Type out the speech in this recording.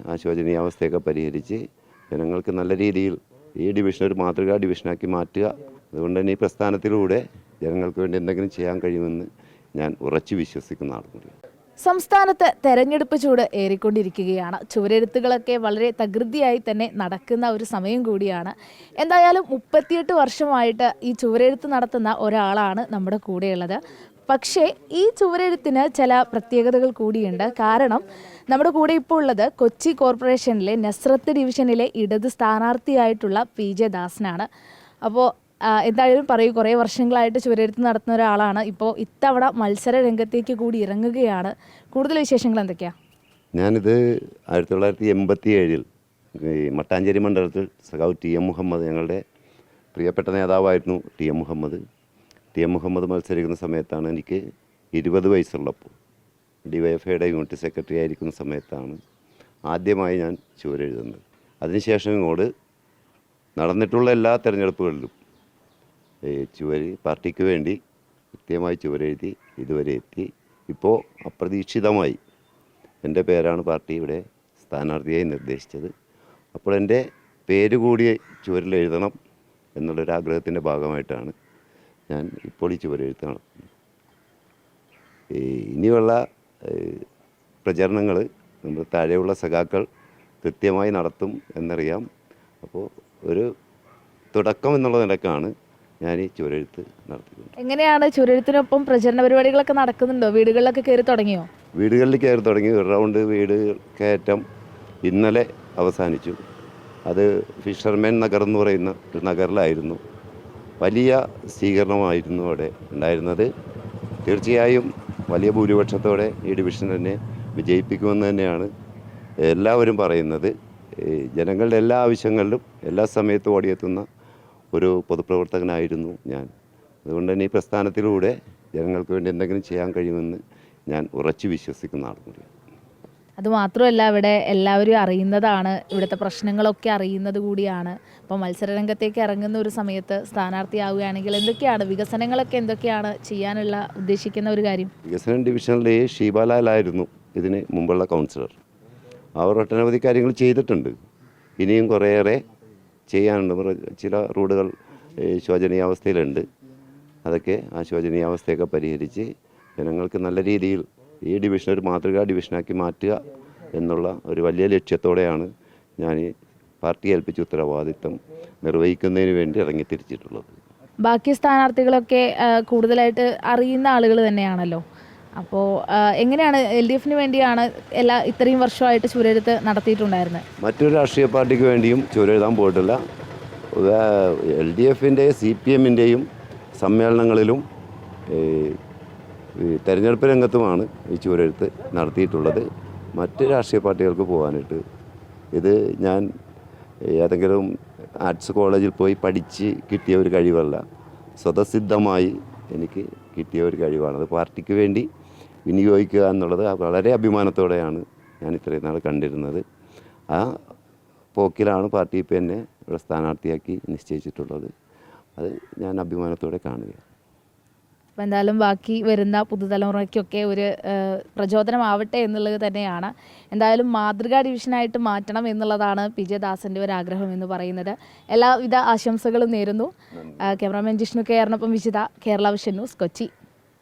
ആ ശോചനീയാവസ്ഥയൊക്കെ പരിഹരിച്ച് ജനങ്ങൾക്ക് നല്ല രീതിയിൽ ഈ ഡിവിഷൻ ഒരു മാതൃകാ ഡിവിഷനാക്കി മാറ്റുക. അതുകൊണ്ട് തന്നെ ഈ പ്രസ്ഥാനത്തിലൂടെ ജനങ്ങൾക്ക് വേണ്ടി എന്തെങ്കിലും ചെയ്യാൻ കഴിയുമെന്ന് ഞാൻ ഉറച്ചു വിശ്വസിക്കുന്ന ആളുകൂടി സംസ്ഥാനത്ത് തെരഞ്ഞെടുപ്പ് ചൂട് ഏറിക്കൊണ്ടിരിക്കുകയാണ്. ചുവരെഴുത്തുകളൊക്കെ വളരെ തകൃതിയായി തന്നെ നടക്കുന്ന ഒരു സമയം കൂടിയാണ്. എന്തായാലും മുപ്പത്തിയെട്ട് വർഷമായിട്ട് ഈ ചുവരെഴുത്ത് നടത്തുന്ന ഒരാളാണ് നമ്മുടെ കൂടെയുള്ളത്. പക്ഷേ ഈ ചുവരെഴുത്തിന് ചില പ്രത്യേകതകൾ കൂടിയുണ്ട്. കാരണം നമ്മുടെ കൂടെ ഇപ്പോൾ ഉള്ളത് കൊച്ചി കോർപ്പറേഷനിലെ നസ്രത്ത് ഡിവിഷനിലെ ഇടത് സ്ഥാനാർത്ഥിയായിട്ടുള്ള പി. ജെ. ദാസനാണ്. അപ്പോൾ എന്തായാലും പറയൂ കുറേ വർഷങ്ങളായിട്ട് ചുവരെഴുത്ത് നടത്തുന്ന ഒരാളാണ്. ഇപ്പോൾ ഇത്തവണ മത്സര രംഗത്തേക്ക് കൂടി ഇറങ്ങുകയാണ്. കൂടുതൽ വിശേഷങ്ങൾ എന്തൊക്കെയാണ് ഞാനിത് ആയിരത്തി തൊള്ളായിരത്തി എൺപത്തി ഏഴിൽ ഈ മട്ടാഞ്ചേരി മണ്ഡലത്തിൽ സഖാവ് ടി. എം. മുഹമ്മദ് ഞങ്ങളുടെ പ്രിയപ്പെട്ട നേതാവായിരുന്നു T. M. Muhammad. T M Muhammad മത്സരിക്കുന്ന സമയത്താണ് എനിക്ക് ഇരുപത് വയസ്സുള്ളപ്പോൾ ഡി വൈ എഫ് ഐയുടെ യൂണിറ്റ് സെക്രട്ടറി ആയിരിക്കുന്ന സമയത്താണ് ആദ്യമായി ഞാൻ ചുവരെഴുതുന്നത്. അതിനുശേഷം ഇങ്ങോട്ട് നടന്നിട്ടുള്ള എല്ലാ തെരഞ്ഞെടുപ്പുകളിലും ചുവര് പാർട്ടിക്ക് വേണ്ടി കൃത്യമായി ചുവരെഴുതി ഇതുവരെ എത്തി. ഇപ്പോൾ അപ്രതീക്ഷിതമായി എന്റെ പേരാണ് പാർട്ടി ഇവിടെ സ്ഥാനാർത്ഥിയായി നിർദ്ദേശിച്ചത്. അപ്പോൾ എന്റെ പേര് കൂടി ചുവരിൽ എഴുതണം എന്നുള്ളൊരാഗ്രഹത്തിന്റെ ഭാഗമായിട്ടാണ് ഞാൻ ഇപ്പോൾ ഈ ചുവരെഴുത്ത് നടത്തുന്നു ഇനിയുള്ള പ്രചരണങ്ങൾ നമ്മൾ താഴെയുള്ള സഖാക്കൾ കൃത്യമായി നടത്തും എന്നറിയാം. അപ്പോൾ ഒരു തുടക്കം എന്നുള്ള നിലക്കാണ് ഞാൻ ഈ ചുവരെഴുത്ത് നടത്തുന്നത് എങ്ങനെയാണ് ചുവരെഴുത്തിനൊപ്പം പ്രചരണ പരിപാടികളൊക്കെ നടക്കുന്നുണ്ടോ? വീടുകളിലൊക്കെ കയറി തുടങ്ങിയോ? വീടുകളിൽ കയറി തുടങ്ങി. ഒരു റൗണ്ട് വീട് കയറ്റം ഇന്നലെ അവസാനിച്ചു. അത് ഫിഷർമാൻ നഗർ എന്ന് പറയുന്ന ഒരു നഗറിലായിരുന്നു. വലിയ സ്വീകരണമായിരുന്നു അവിടെ ഉണ്ടായിരുന്നത്. തീർച്ചയായും വലിയ ഭൂരിപക്ഷത്തോടെ ഈ ഡിവിഷൻ തന്നെ വിജയിപ്പിക്കുമെന്ന് തന്നെയാണ് എല്ലാവരും പറയുന്നത്. ജനങ്ങളുടെ എല്ലാ ആവശ്യങ്ങളിലും എല്ലാ സമയത്തും ഓടിയെത്തുന്ന ഒരു പൊതുപ്രവർത്തകനായിരുന്നു ഞാൻ. അതുകൊണ്ട് തന്നെ ഈ പ്രസ്ഥാനത്തിലൂടെ ജനങ്ങൾക്ക് വേണ്ടി എന്തെങ്കിലും ചെയ്യാൻ കഴിയുമെന്ന് ഞാൻ ഉറച്ചു വിശ്വസിക്കുന്ന ആളുകൂടിയാണ് അത് മാത്രമല്ല ഇവിടെ എല്ലാവരും അറിയുന്നതാണ് ഇവിടുത്തെ പ്രശ്നങ്ങളൊക്കെ അറിയുന്നത് കൂടിയാണ്. അപ്പോൾ മത്സരരംഗത്തേക്ക് ഇറങ്ങുന്ന ഒരു സമയത്ത് സ്ഥാനാർത്ഥിയാവുകയാണെങ്കിൽ എന്തൊക്കെയാണ് വികസനങ്ങളൊക്കെ എന്തൊക്കെയാണ് ചെയ്യാനുള്ള ഉദ്ദേശിക്കുന്ന ഒരു കാര്യം? വികസനം ഡിവിഷനിലെ ഷീബാലാലായിരുന്നു ഇതിന് മുമ്പുള്ള കൗൺസിലർ. അവർ ഒട്ടനവധി കാര്യങ്ങൾ ചെയ്തിട്ടുണ്ട്. ഇനിയും കുറേയേറെ ചെയ്യാനുണ്ട്. ചില റോഡുകൾ ശോചനീയാവസ്ഥയിലുണ്ട്. അതൊക്കെ ആ ശോചനീയാവസ്ഥയൊക്കെ പരിഹരിച്ച് ജനങ്ങൾക്ക് നല്ല രീതിയിൽ ഈ ഡിവിഷൻ ഒരു മാതൃകാ ഡിവിഷനാക്കി മാറ്റുക എന്നുള്ള ഒരു വലിയ ലക്ഷ്യത്തോടെയാണ് ഞാൻ ഈ പാർട്ടി ഏൽപ്പിച്ച ഉത്തരവാദിത്തം നിർവഹിക്കുന്നതിന് വേണ്ടി ഇറങ്ങി തിരിച്ചിട്ടുള്ളത് ബാക്കി സ്ഥാനാർത്ഥികളൊക്കെ കൂടുതലായിട്ട് അറിയുന്ന ആളുകൾ തന്നെയാണല്ലോ. അപ്പോൾ എങ്ങനെയാണ് എൽ ഡി എഫിന് വേണ്ടിയാണ് എല്ലാ ഇത്രയും വർഷമായിട്ട് ചുരെഴുത്ത് നടത്തിയിട്ടുണ്ടായിരുന്നത്? മറ്റൊരു രാഷ്ട്രീയ പാർട്ടിക്ക് വേണ്ടിയും ചുരെഴുതാൻ പോയിട്ടില്ല. എൽ ഡി എഫിന്റെ സി പി എമ്മിന്റെയും സമ്മേളനങ്ങളിലും തെരഞ്ഞെടുപ്പ് രംഗത്തുമാണ് ഈ ചുവരെഴുത്ത് നടത്തിയിട്ടുള്ളത്. മറ്റ് രാഷ്ട്രീയ പാർട്ടികൾക്ക് പോകാനായിട്ട് ഇത് ഞാൻ ഏതെങ്കിലും ആർട്സ് കോളേജിൽ പോയി പഠിച്ച് കിട്ടിയ ഒരു കഴിവല്ല. സ്വതസിദ്ധമായി എനിക്ക് കിട്ടിയ ഒരു കഴിവാണ്. അത് പാർട്ടിക്ക് വേണ്ടി വിനിയോഗിക്കുക എന്നുള്ളത് വളരെ അഭിമാനത്തോടെയാണ് ഞാൻ ഇത്രയും നാൾ കണ്ടിരുന്നത്. ആ പോക്കിലാണ് പാർട്ടി ഇപ്പം എന്നെ ഇവിടെ സ്ഥാനാർത്ഥിയാക്കി നിശ്ചയിച്ചിട്ടുള്ളത്. അത് ഞാൻ അഭിമാനത്തോടെ കാണുകയാണ്. അപ്പോൾ എന്തായാലും ബാക്കി വരുന്ന പുതുതലമുറയ്ക്കൊക്കെ ഒരു പ്രചോദനമാവട്ടെ എന്നുള്ളത് തന്നെയാണ്. എന്തായാലും മാതൃകാ ഡിവിഷനായിട്ട് മാറ്റണം എന്നുള്ളതാണ് പി ജെ ദാസന്റെ ഒരു ആഗ്രഹം എന്ന് പറയുന്നത്. എല്ലാവിധ ആശംസകളും നേരുന്നു. ക്യാമറാമാൻ ജിഷ്ണു കെയറിനൊപ്പം വിജിത കേരള വിഷൻ ന്യൂസ് കൊച്ചി.